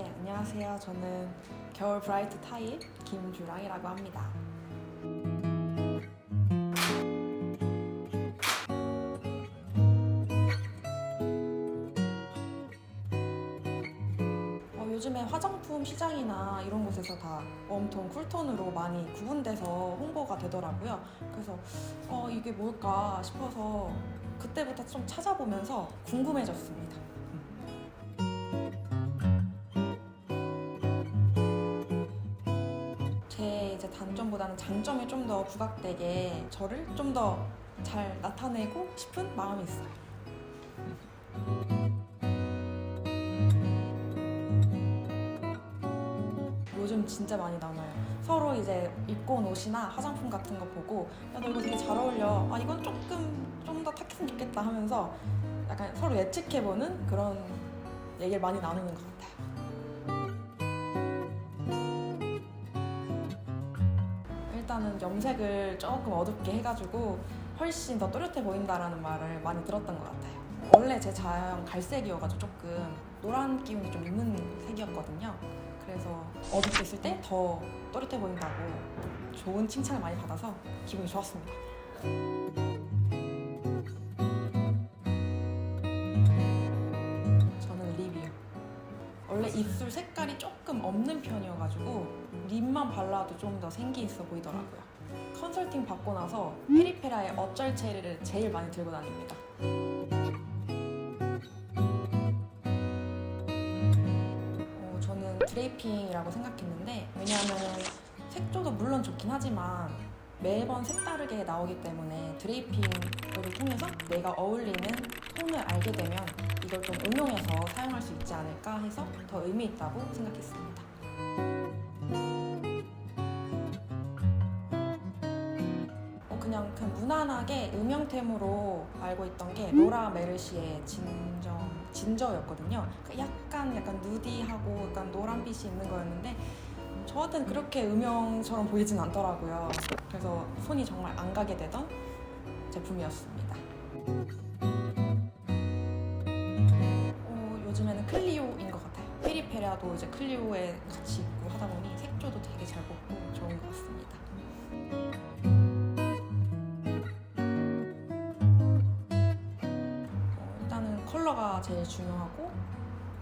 네, 안녕하세요. 저는 겨울 브라이트 타입 김주랑이라고 합니다. 어, 요즘에 화장품 시장이나 이런 곳에서 다 웜톤, 쿨톤으로 많이 구분돼서 홍보가 되더라고요. 그래서 어, 이게 뭘까 싶어서 그때부터 좀 찾아보면서 궁금해졌습니다. 단점보다는 장점이 좀 더 부각되게 저를 좀 더 잘 나타내고 싶은 마음이 있어요. 요즘 진짜 많이 나눠요. 서로 이제 입고 온 옷이나 화장품 같은 거 보고 야 너 이거 되게 잘 어울려. 아 이건 조금 좀 더 탁했으면 좋겠다 하면서 약간 서로 예측해보는 그런 얘기를 많이 나누는 것 같아요. 일단은 염색을 조금 어둡게 해가지고 훨씬 더 또렷해 보인다라는 말을 많이 들었던 것 같아요. 원래 제 자형 갈색이어가지고 조금 노란 기운이 좀 있는 색이었거든요. 그래서 어둡게 했을 때 더 또렷해 보인다고 좋은 칭찬을 많이 받아서 기분이 좋았습니다. 입술 색깔이 조금 없는 편이어가지고 립만 발라도 좀 더 생기 있어 보이더라고요. 컨설팅 받고 나서 페리페라의 어쩔 체리를 제일 많이 들고 다닙니다. 어, 저는 드레이핑이라고 생각했는데 왜냐하면 색조도 물론 좋긴 하지만 매번 색다르게 나오기 때문에 드레이핑을 통해서 내가 어울리는 톤을 알게 되면 이걸 좀 응용해서 사용할 수 있지 않을까 해서 더 의미 있다고 생각했습니다. 어, 그냥 그 무난하게 음영템으로 알고 있던 게 로라 메르시의 진정 진저였거든요. 그 약간 약간 누디하고 약간 노란빛이 있는 거였는데 저한테는 그렇게 음영처럼 보이진 않더라고요. 그래서 손이 정말 안 가게 되던 제품이었습니다. 페리페라도 이제 클리오에 같이 입고 하다 보니 색조도 되게 잘 뽑고 좋은 것 같습니다. 어, 일단은 컬러가 제일 중요하고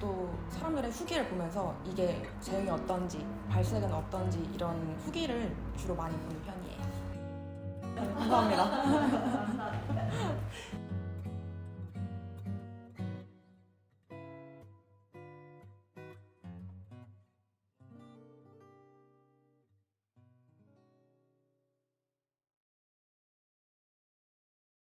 또 사람들의 후기를 보면서 이게 제형이 어떤지 발색은 어떤지 이런 후기를 주로 많이 보는 편이에요. 네, 감사합니다.